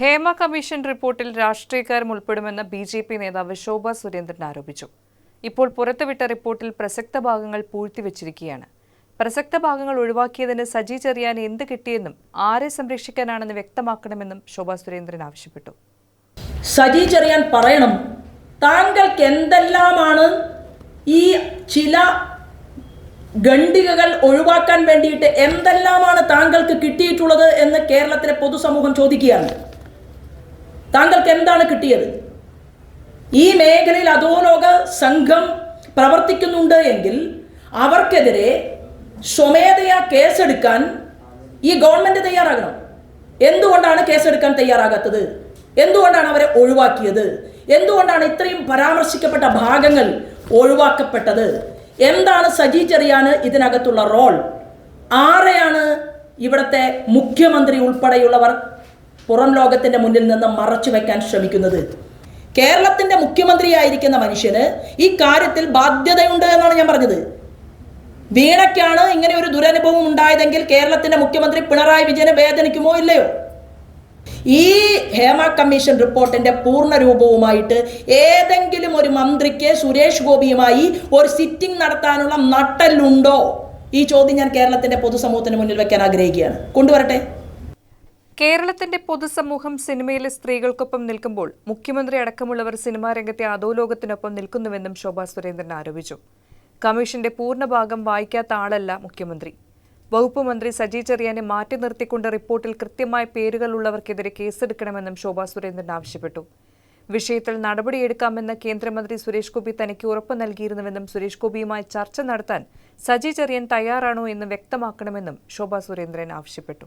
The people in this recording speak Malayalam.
ഹേമ കമ്മീഷൻ റിപ്പോർട്ടിൽ രാഷ്ട്രീയക്കാരും ഉൾപ്പെടുമെന്ന് ബി ജെ പി നേതാവ് ശോഭ സുരേന്ദ്രൻ ആരോപിച്ചു. ഇപ്പോൾ പുറത്തുവിട്ട റിപ്പോർട്ടിൽ പ്രസക്ത ഭാഗങ്ങൾ പൂഴ്ത്തിവെച്ചിരിക്കുകയാണ്. പ്രസക്ത ഭാഗങ്ങൾ ഒഴിവാക്കിയതിന് സജി ചെറിയാൻ എന്ത് കിട്ടിയെന്നും ആരെ സംരക്ഷിക്കാനാണെന്ന് വ്യക്തമാക്കണമെന്നും ശോഭ സുരേന്ദ്രൻ ആവശ്യപ്പെട്ടു. സജി ചെറിയാൻ പറയണം താങ്കൾക്ക് എന്തെല്ലാമാണ് ഈ ചില ഖണ്ഡികകൾ ഒഴിവാക്കാൻ വേണ്ടിയിട്ട് എന്തെല്ലാമാണ് താങ്കൾക്ക് കിട്ടിയിട്ടുള്ളത് എന്ന് കേരളത്തിലെ പൊതുസമൂഹം ചോദിക്കുകയാണ്. താങ്കൾക്ക് എന്താണ് കിട്ടിയത്? ഈ മേഖലയിൽ അധോലോക സംഘം പ്രവർത്തിക്കുന്നുണ്ട് എങ്കിൽ അവർക്കെതിരെ സ്വമേധയാ കേസെടുക്കാൻ ഈ ഗവൺമെന്റ് തയ്യാറാകണം. എന്തുകൊണ്ടാണ് കേസെടുക്കാൻ തയ്യാറാകാത്തത്? എന്തുകൊണ്ടാണ് അവരെ ഒഴിവാക്കിയത്? എന്തുകൊണ്ടാണ് ഇത്രയും പരാമർശിക്കപ്പെട്ട ഭാഗങ്ങൾ ഒഴിവാക്കപ്പെട്ടത്? എന്താണ് സജി ചെറിയാന് ഇതിനകത്തുള്ള റോൾ? ആരെയാണ് ഇവിടുത്തെ മുഖ്യമന്ത്രി ഉൾപ്പെടെയുള്ളവർ പുറം ലോകത്തിന്റെ മുന്നിൽ നിന്ന് മറച്ചു വെക്കാൻ ശ്രമിക്കുന്നത്. കേരളത്തിന്റെ മുഖ്യമന്ത്രിയായിരിക്കുന്ന മനുഷ്യന് ഈ കാര്യത്തിൽ ബാധ്യതയുണ്ട് എന്നാണ് ഞാൻ പറഞ്ഞത്. വീണയ്ക്കാണ് ഇങ്ങനെ ഒരു ദുരനുഭവം ഉണ്ടായതെങ്കിൽ കേരളത്തിന്റെ മുഖ്യമന്ത്രി പിണറായി വിജയനെ വേദനിക്കുമോ ഇല്ലയോ? ഈ ഹേമ കമ്മീഷൻ റിപ്പോർട്ടിന്റെ പൂർണ രൂപവുമായിട്ട് ഏതെങ്കിലും ഒരു മന്ത്രിക്ക് സുരേഷ് ഗോപിയുമായി ഒരു സിറ്റിംഗ് നടത്താനുള്ള നട്ടലുണ്ടോ ഈ ചോദ്യം ഞാൻ കേരളത്തിന്റെ പൊതുസമൂഹത്തിന് മുന്നിൽ വെക്കാൻ ആഗ്രഹിക്കുകയാണ്. കൊണ്ടുവരട്ടെ. കേരളത്തിന്റെ പൊതുസമൂഹം സിനിമയിലെ സ്ത്രീകൾക്കൊപ്പം നിൽക്കുമ്പോൾ മുഖ്യമന്ത്രി അടക്കമുള്ളവർ സിനിമാ രംഗത്തെ അധോലോകത്തിനൊപ്പം നിൽക്കുന്നുവെന്നും ശോഭാ സുരേന്ദ്രൻ ആരോപിച്ചു. കമ്മീഷന്റെ പൂർണ ഭാഗം വായിക്കാത്ത ആളല്ല മുഖ്യമന്ത്രി. വകുപ്പ് മന്ത്രി സജി ചെറിയാനെ മാറ്റി നിർത്തിക്കൊണ്ട് റിപ്പോർട്ടിൽ കൃത്യമായ പേരുകളുള്ളവർക്കെതിരെ കേസെടുക്കണമെന്നും ശോഭാ സുരേന്ദ്രൻ ആവശ്യപ്പെട്ടു. വിഷയത്തിൽ നടപടിയെടുക്കാമെന്ന് കേന്ദ്രമന്ത്രി സുരേഷ് ഗോപി തനിക്ക് ഉറപ്പ് നൽകിയിരുന്നുവെന്നും സുരേഷ് ഗോപിയുമായി ചർച്ച നടത്താൻ സജി ചെറിയൻ തയ്യാറാണോ എന്ന് വ്യക്തമാക്കണമെന്നും ശോഭാ സുരേന്ദ്രൻ ആവശ്യപ്പെട്ടു.